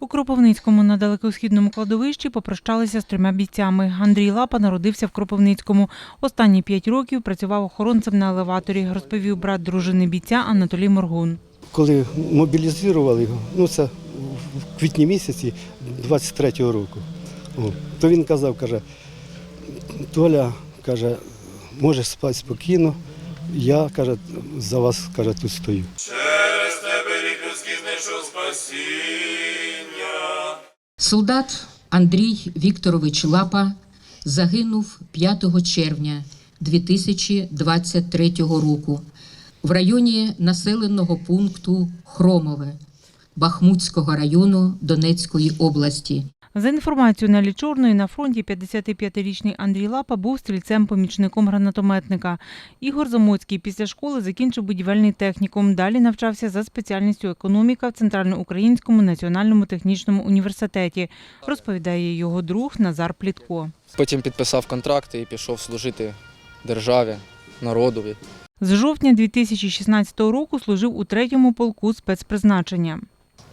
У Кропивницькому на далекосхідному кладовищі попрощалися з трьома бійцями. Андрій Лапа народився в Кропивницькому. Останні п'ять років працював охоронцем на елеваторі, розповів брат дружини бійця Анатолій Моргун. Коли мобілізували його, ну це в квітні місяці 23-го року, то він казав, каже, Толя, каже, можеш спати спокійно, я каже, за вас каже, тут стою. Через тебе рік людський знайшов спасіння. Солдат Андрій Вікторович Лапа загинув 5 червня 2023 року в районі населеного пункту Хромове Бахмутського району Донецької області. За інформацією Нелі Чорної, на фронті 55-річний Андрій Лапа був стрільцем-помічником гранатометника. Ігор Замоцький після школи закінчив будівельний технікум. Далі навчався за спеціальністю економіка в Центральноукраїнському національному технічному університеті, розповідає його друг Назар Плітко. Потім підписав контракт і пішов служити державі, народові. З жовтня 2016 року служив у третьому полку спецпризначення.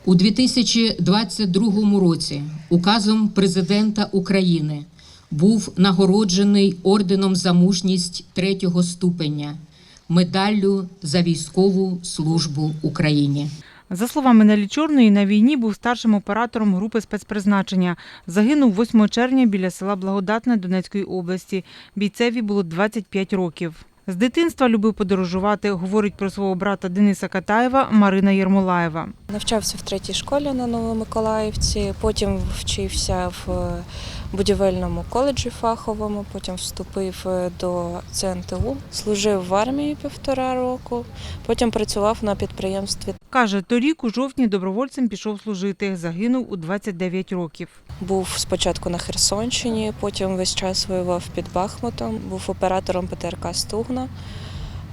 У 2022 році указом президента України був нагороджений орденом за мужність третього ступеня, медаллю за військову службу Україні. За словами Нелі Чорної, на війні був старшим оператором групи спецпризначення. Загинув 8 червня біля села Благодатне Донецької області. Бійцеві було 25 років. З дитинства любив подорожувати, говорить про свого брата Дениса Катаєва Марина Єрмолаєва. Навчався в третій школі на Новомиколаївці, потім вчився в будівельному коледжі фаховому, потім вступив е, до ЦНТУ, служив в армії півтора року, потім працював на підприємстві. Каже, торік у жовтні добровольцем пішов служити. Загинув у 29 років. Був спочатку на Херсонщині, потім весь час воював під Бахмутом, був оператором ПТРК Стугна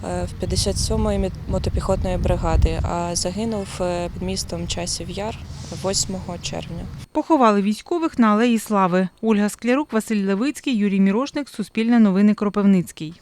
в 57-ї мі- мотопіхотної бригади, а загинув е, під містом Часів Яр 8 червня. Поховали військових на Алеї Слави. Ольга Склярук, Василь Левицький, Юрій Мірошник, Суспільне новини Кропивницький.